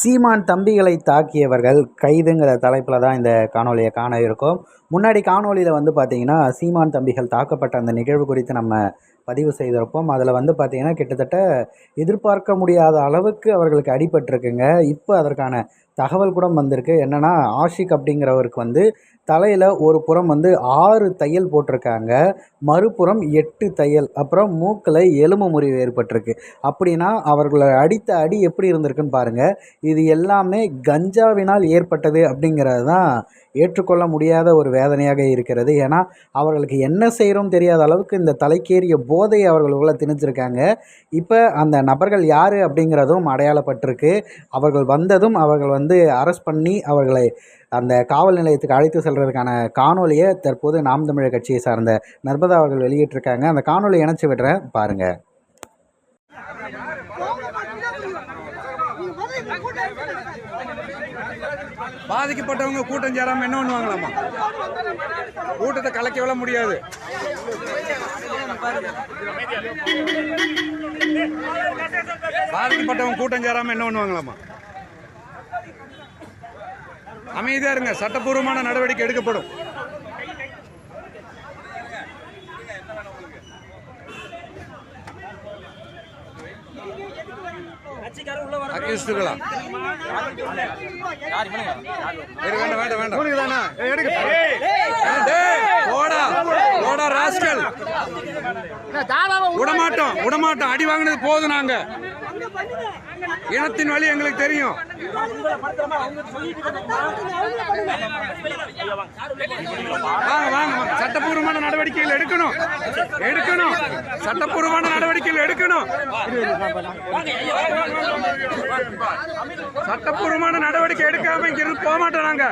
சீமான் தம்பிகளை தாக்கியவர்கள் கைதுங்கிற தலைப்பில் தான் இந்த காணொலியை காண இருக்கோம். முன்னாடி காணொலியில் வந்து பார்த்திங்கன்னா சீமான் தம்பிகள் தாக்கப்பட்ட அந்த நிகழ்வு குறித்து நம்ம பதிவு செய்திருப்போம். அதில் வந்து பார்த்திங்கன்னா கிட்டத்தட்ட எதிர்பார்க்க முடியாத அளவுக்கு அவர்களுக்கு அடிபட்டிருக்குங்க. இப்போ அதற்கான தகவல் கூட வந்திருக்கு. என்னென்னா ஆஷிக் அப்படிங்கிறவருக்கு வந்து தலையில் ஒரு புறம் வந்து ஆறு தையல் போட்டிருக்காங்க. மறுபுறம் எட்டு தையல் அப்புறம் மூக்கில் எலும்பு முறிவு ஏற்பட்டிருக்கு. அப்படின்னா அவர்களை அடித்த அடி எப்படி இருந்திருக்குன்னு பாருங்கள் இது எல்லாமே கஞ்சாவினால் ஏற்பட்டது அப்படிங்கிறது தான் ஏற்றுக்கொள்ள முடியாத ஒரு வேதனையாக இருக்கிறது. ஏன்னா அவர்களுக்கு என்ன செய்கிறோம் தெரியாத அளவுக்கு இந்த தலைக்கேறிய போதை அவர்களுக்குள்ளே திணிச்சிருக்காங்க. இப்போ அந்த நபர்கள் யார் அப்படிங்கிறதும் அடையாளப்பட்டிருக்கு. அவர்கள் வந்ததும் அவர்கள் வந்து அரெஸ்ட் பண்ணி அவர்களை அந்த காவல் நிலையத்துக்கு அழைத்து செல்வதற்கான காணொலியை தற்போது நாம் தமிழர் கட்சியை சார்ந்த நர்மதா அவர்கள் வெளியிட்டிருக்காங்க. அந்த காணொலி இணைச்சி விடுறேன். பாருங்கள் பாதிக்கப்பட்டவங்க கூட்டம் சேராம என்ன பண்ணுவாங்களாமா கூட்டத்தை கலைக்கவே முடியாது. பாதிக்கப்பட்டவங்க கூட்டம் சேராம என்ன பண்ணுவாங்களாமா அமைதியா இருங்க. சட்டப்பூர்வமான நடவடிக்கை எடுக்கப்படும். வேண்டாம் வேண்டாம் வேண்டாம். விடமாட்டோம் விடமாட்டோம். அடி வாங்கினது போதும் நாங்க. இனத்தின் வழி எங்களுக்கு தெரியும். வாங்க வாங்க. சட்டப்பூர்வமான நடவடிக்கைகள் எடுக்கணும். எடுக்கணும். சட்டப்பூர்வமான நடவடிக்கைகள் எடுக்கணும். சட்டப்பூர்வமான நடவடிக்கை எடுக்காம இங்கிருந்து போக மாட்டோம் நாங்க.